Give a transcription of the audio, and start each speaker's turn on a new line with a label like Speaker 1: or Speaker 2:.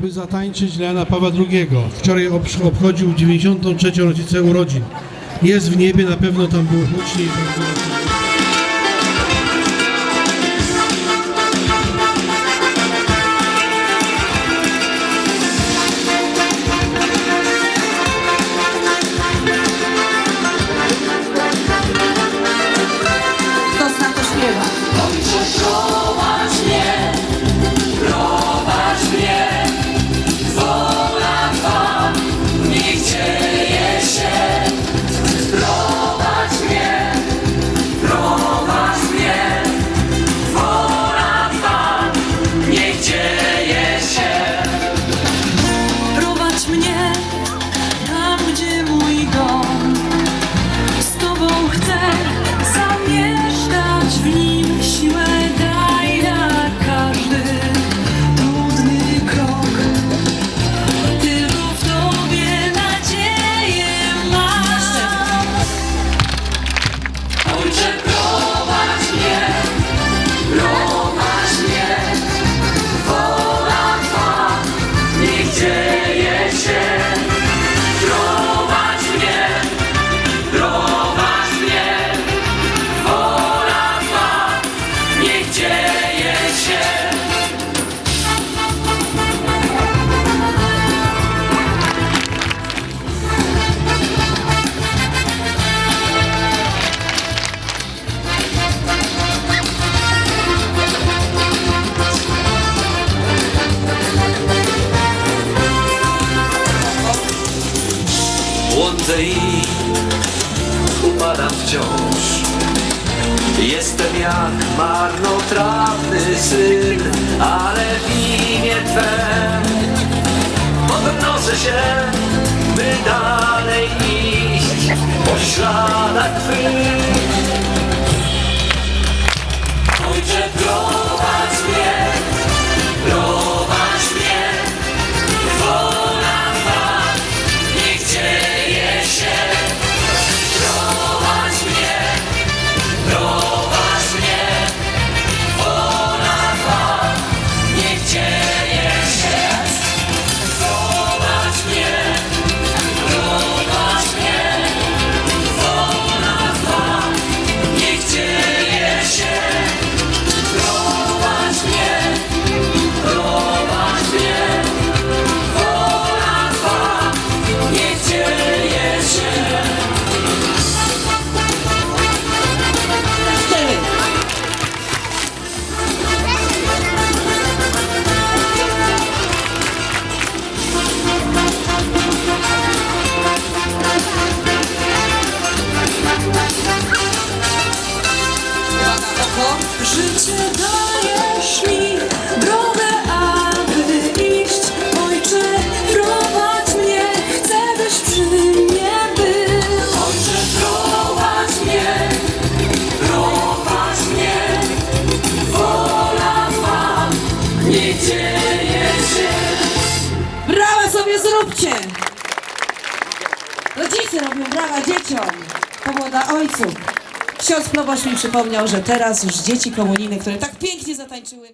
Speaker 1: by zatańczyć dla Jana Pawła II. Wczoraj obchodził 93. rocznicę urodzin. Jest w niebie, na pewno tam było hucznie.
Speaker 2: Dzieje
Speaker 3: I upadam wciąż. Jestem jak marnotrawny syn Ale w imię Twe. Podnoszę się, by dalej iść. Po śladach Twych
Speaker 4: Życie dajesz mi drogę, aby iść. Ojcze, prowadź mnie, chcę, byś przy mnie był.
Speaker 2: Ojcze, prowadź mnie, prowadź mnie, wola Twa, niech dzieje się.
Speaker 5: Brawa sobie zróbcie! Rodzice robią brawa dzieciom. Dla ojców. Ksiądz proboszcz mi przypomniał, że teraz już dzieci komunijne, które tak pięknie zatańczyły.